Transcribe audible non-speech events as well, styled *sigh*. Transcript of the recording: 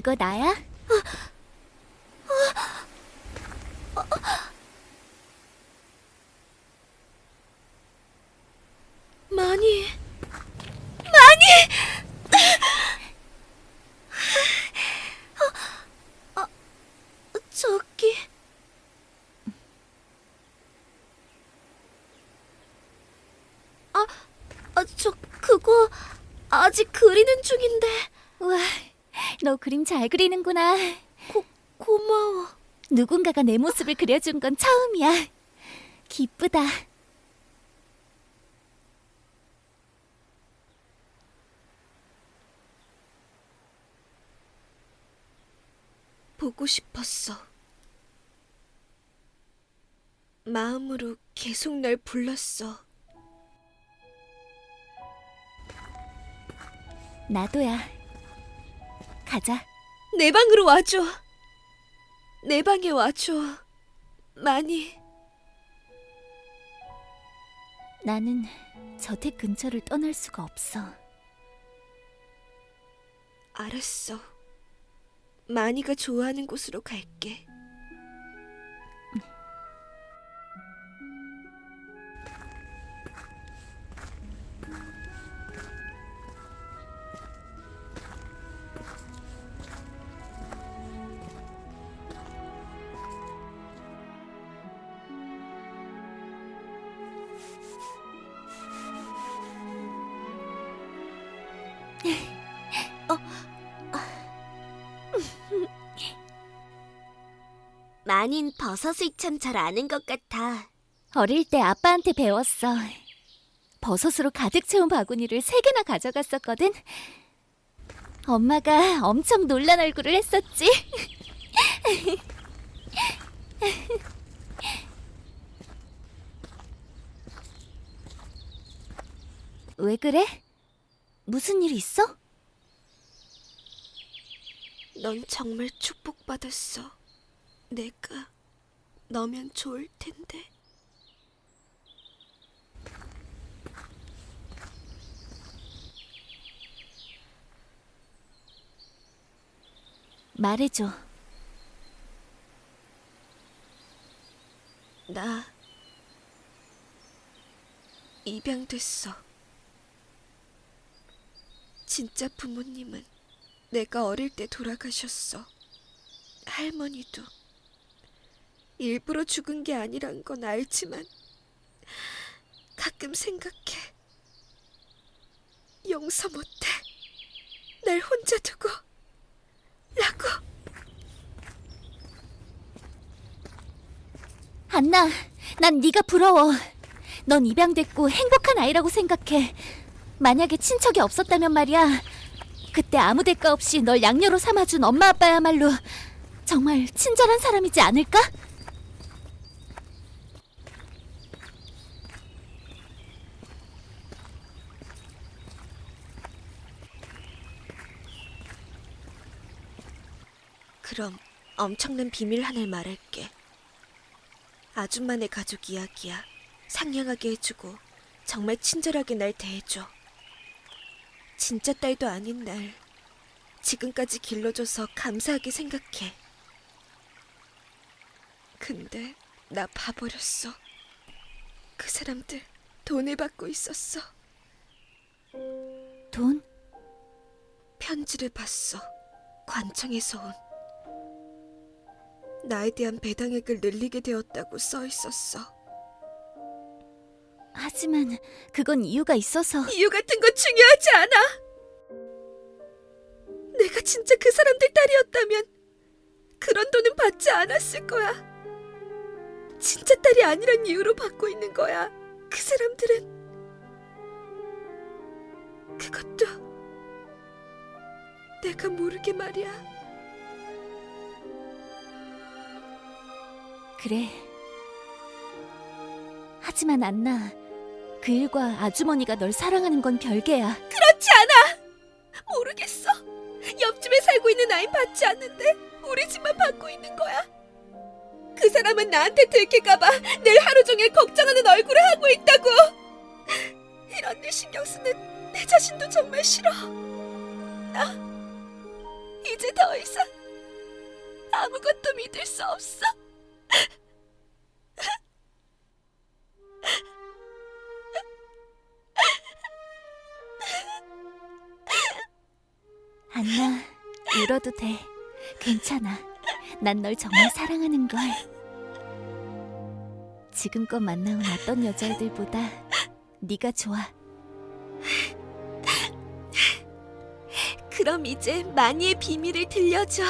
그거 나야? 많이. 많이? 어, 저기. 아, 아, 저 그거 아직 그리는 중인데. 우와, 너 그림 잘 그리는구나. 고, 고마워. 누군가가 내 모습을 그려준 건 처음이야. 기쁘다. 보고 싶었어. 마음으로 계속 날 불렀어. 나도야. 가자. 내 방으로 와줘. 내 방에 와줘. 많이. 나는 저택 근처를 떠날 수가 없어. 알았어. 많이가 좋아하는 곳으로 갈게. 많인 버섯을 참 잘 아는 것 같아. 어릴 때 아빠한테 배웠어. 버섯으로 가득 채운 바구니를 세 개나 가져갔었거든. 엄마가 엄청 놀란 얼굴을 했었지. *laughs* 왜 그래? 무슨 일 있어? 넌 정말 축복받았어. 내가 너면 좋을 텐데. 말해줘. 나 입양됐어. 진짜 부모님은 내가 어릴 때 돌아가셨어. 할머니도 일부러 죽은 게 아니란 건 알지만 가끔 생각해. 용서 못해. 날 혼자 두고 라고. 안나, 난 네가 부러워. 넌 입양됐고 행복한 아이라고 생각해. 만약에 친척이 없었다면 말이야. 그때 아무 대가 없이 널 양녀로 삼아준 엄마 아빠야말로 정말 친절한 사람이지 않을까? 그럼 엄청난 비밀 하나를 말할게. 아줌마네 가족 이야기야. 상냥하게 해주고 정말 친절하게 날 대해줘. 진짜 딸도 아닌 날 지금까지 길러줘서 감사하게 생각해. 근데 나 봐버렸어. 그 사람들 돈을 받고 있었어. 돈? 편지를 봤어. 관청에서 온. 나에 대한 배당액을 늘리게 되었다고 써 있었어. 하지만 그건 이유가 있어서 이유 같은 건 중요하지 않아. 내가 진짜 그 사람들 딸이었다면 그런 돈은 받지 않았을 거야. 진짜 딸이 아니란 이유로 받고 있는 거야. 그 사람들은 그것도 내가 모르게 말이야. 그래. 하지만 안나, 그 일과 아주머니가 널 사랑하는 건 별개야. 그렇지 않아. 모르겠어. 옆집에 살고 있는 아이 받지 않는데 우리 집만 받고 있는 거야. 그 사람은 나한테 들킬까봐 늘 하루 종일 걱정하는 얼굴을 하고 있다고. 이런 일 신경 쓰는 내 자신도 정말 싫어. 나 이제 더 이상 아무것도 믿을 수 없어. 안나, 울어도 돼. 괜찮아. 난 널 정말 사랑하는 걸. 지금껏 만나온 어떤 여자애들보다 네가 좋아. 그럼 이제 마니의 비밀을 들려줘.